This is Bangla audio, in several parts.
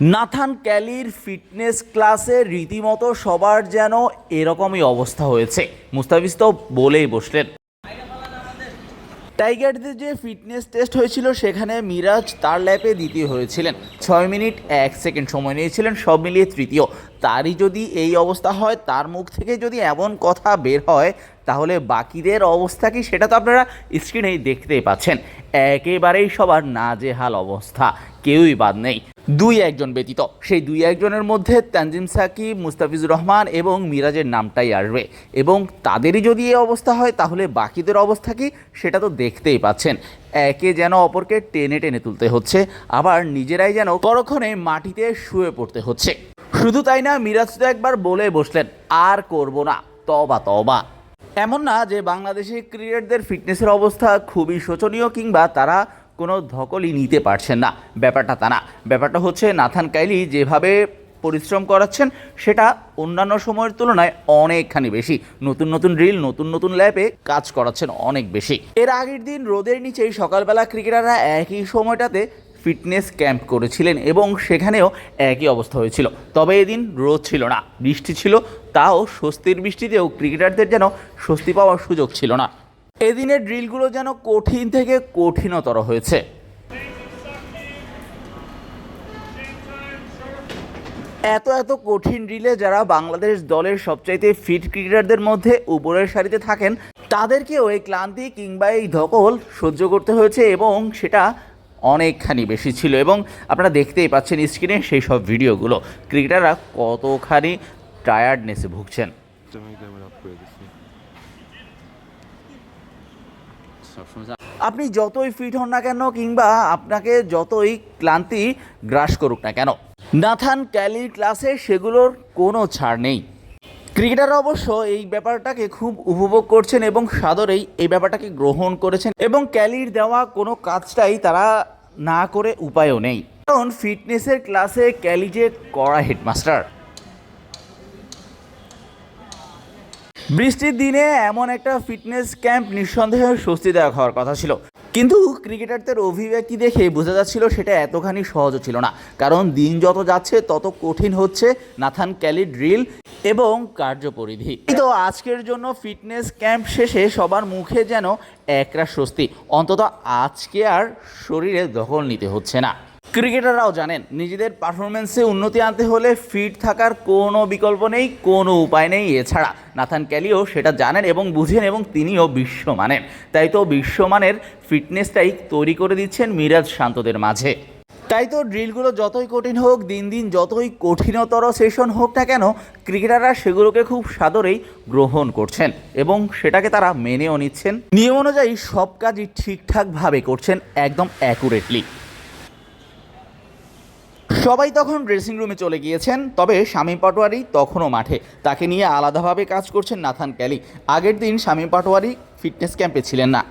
নাথান ক্যালির ফিটনেস ক্লাসে রীতিমতো সবার যেন এরকমই অবস্থা হয়েছে। মুস্তাফিজ তো বলেই বসলেন। টাইগারদের যে ফিটনেস টেস্ট হয়েছিল, সেখানে মিরাজ তার ল্যাপে দ্বিতীয় হয়েছিলেন। ছয় মিনিট এক সেকেন্ড সময় নিয়েছিলেন, সব মিলিয়ে তৃতীয়। তারই যদি এই অবস্থা হয়, তার মুখ থেকে যদি এমন কথা বের হয়, তাহলে বাকিদের অবস্থা কি সেটা তো আপনারা স্ক্রিনেই দেখতেই পাচ্ছেন। একেবারেই সবার নাজেহাল অবস্থা, কেউই বাদ নেই। দুই একজন ব্যতীত, সেই দুই একজনের মধ্যে তানজিম সাকিব মুস্তাফিজুর রহমান এবং মিরাজের নামটাই আসবে। এবং তাদেরই যদি এই অবস্থা হয়, তাহলে বাকিদের অবস্থা কি সেটা তো দেখতেই পাচ্ছেন। একে যেন অপরকে টেনে টেনে তুলতে হচ্ছে, আবার নিজেরাই যেন পরক্ষণে মাটিতে শুয়ে পড়তে হচ্ছে। শুধু তাই না, মিরাজ তো একবার বলে বসলেন, আর করব না তবা তবা এমন না যে বাংলাদেশি ক্রিকেটদের ফিটনেসের অবস্থা খুবই শোচনীয় কিংবা তারা কোনো ধকলই নিতে পারছেন না। ব্যাপারটা তা না। ব্যাপারটা হচ্ছে নাথান কাইলি যেভাবে পরিশ্রম করাচ্ছেন, সেটা অন্যান্য সময়ের তুলনায় অনেকখানি বেশি। নতুন নতুন রিল নতুন নতুন ল্যাবে কাজ করাচ্ছেন অনেক বেশি। এর আগের দিন রোদের নিচেই সকালবেলা ক্রিকেটাররা একই সময়টাতে ফিটনেস ক্যাম্প করেছিলেন এবং সেখানেও একই অবস্থা হয়েছিল। তবে এদিন রোদ ছিল না, বৃষ্টি ছিল, তাও স্বস্তির বৃষ্টিতেও ক্রিকেটারদের যেন স্বস্তি পাওয়ার সুযোগ ছিল না। এদিনের ড্রিলগুলো যেন কঠিন থেকে কঠিনতর হয়েছে। এত এত কঠিন ড্রিলে যারা বাংলাদেশ দলের সবচাইতে ফিট ক্রিকেটারদের মধ্যে উপরের সারিতে থাকেন, তাদেরকেও এই ক্লান্তি কিংবা এই ধকল সহ্য করতে হয়েছে এবং সেটা অনেকখানি বেশি ছিল এবং আপনারা দেখতেই পাচ্ছেন স্ক্রিনে সেই সব ভিডিওগুলো। ক্রিকেটাররা কতখানি টায়ার্ডনেসে ভুগছেন। আপনি যতই ফিট হন না কেন কিংবা আপনাকে যতই ক্লান্তি গ্রাস করুক না কেন, নাথান ক্যালির ক্লাসে সেগুলোর কোনো ছাড় নেই। ক্রিকেটাররা অবশ্য এই ব্যাপারটাকে খুব উপভোগ করছেন এবং সাদরেই এই ব্যাপারটাকে গ্রহণ করেছেন এবং ক্যালির দেওয়া কোনো কাজটাই তারা না করে উপায়ও নেই। কারণ ফিটনেসের ক্লাসে ক্যালি যে কড়া হেডমাস্টার। বৃষ্টির দিনে এমন একটা ফিটনেস ক্যাম্প নিঃসন্দেহে স্বস্তিদায়ক হওয়ার কথা ছিল। কিন্তু ক্রিকেটারদের অভিব্যক্তি দেখে বোঝা যাচ্ছিল সেটা এতখানি সহজও ছিল না। কারণ দিন যত যাচ্ছে, তত কঠিন হচ্ছে। নাথান ক্যালি ড্রিল এবং কার্যপরিধি। তো আজকের জন্য ফিটনেস ক্যাম্প শেষে সবার মুখে যেন একরা স্বস্তি। অন্তত আজকে আর শরীরে দখল নিতে হচ্ছে না। ক্রিকেটাররাও জানেন, নিজেদের পারফরমেন্সে উন্নতি আনতে হলে ফিট থাকার কোনো বিকল্প নেই, কোনো উপায় নেই এছাড়া। নাথান ক্যালিও সেটা জানেন এবং বুঝেন এবং তিনিও বিশ্ব মানেন তাই তো বিশ্বমানের ফিটনেসটাই তৈরি করে দিচ্ছেন মিরাজ শান্তদের মাঝে। তাই তো ড্রিলগুলো যতই কঠিন হোক, দিন দিন যতই কঠিনতর সেশন হোক না কেন, ক্রিকেটাররা সেগুলোকে খুব সাদরেই গ্রহণ করছেন এবং সেটাকে তারা মেনেও নিচ্ছেন। নিয়ম অনুযায়ী সব কাজই ঠিকঠাকভাবে করছেন একদম অ্যাকুরেটলি সবাই তখন ড্রেসিং রুমে চলে গিয়েছেন, তবে শামীম পাটোয়ারি তখনও মাঠে। তাকে নিয়ে আলাদাভাবে কাজ করছেন নাথান ক্যালি। আগের দিন শামীম পাটোয়ারি ফিটনেস ক্যাম্পে ছিলেন না।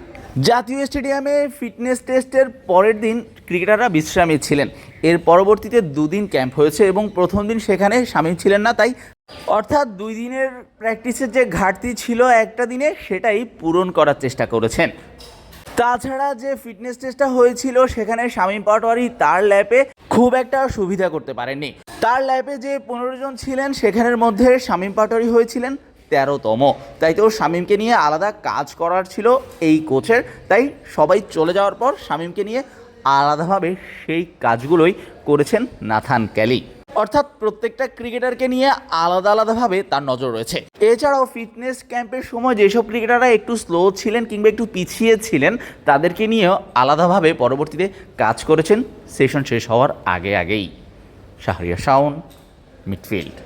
জাতীয় স্টেডিয়ামে ফিটনেস টেস্টের পরের দিন ক্রিকেটাররা বিশ্রামে ছিলেন। এর পরবর্তীতে দুদিন ক্যাম্প হয়েছে এবং প্রথম দিন সেখানে শামীম ছিলেন না, তাই অর্থাৎ দুই দিনের প্র্যাকটিসের যে ঘাটতি ছিল একটা দিনে সেটাই পূরণ করার চেষ্টা করেছেন। তাছাড়া যে ফিটনেস টেস্টটা হয়েছিল সেখানে শামীম পাটোয়ারি তার ল্যাপে খুব একটা সুবিধা করতে পারেননি। তার ল্যাপে যে পনেরো জন ছিলেন সেখানের মধ্যে শামীম পাটোয়ারি হয়েছিলেন তেরোতম। তাই তো শামীমকে নিয়ে আলাদা কাজ করার ছিল এই কোচের, তাই সবাই চলে যাওয়ার পর শামীমকে নিয়ে আলাদাভাবে সেই কাজগুলোই করেছেন নাথান ক্যালি। অর্থাৎ প্রত্যেকটা ক্রিকেটারকে নিয়ে আলাদা আলাদাভাবে তার নজর রয়েছে। এছাড়াও ফিটনেস ক্যাম্পের সময় যেসব ক্রিকেটাররা একটু স্লো ছিলেন কিংবা একটু পিছিয়ে ছিলেন, তাদেরকে নিয়েও আলাদাভাবে পরবর্তীতে কাজ করেছেন। সেশন শেষ হওয়ার আগে আগেই। শাহরিয়া শাওন, মিডফিল্ড।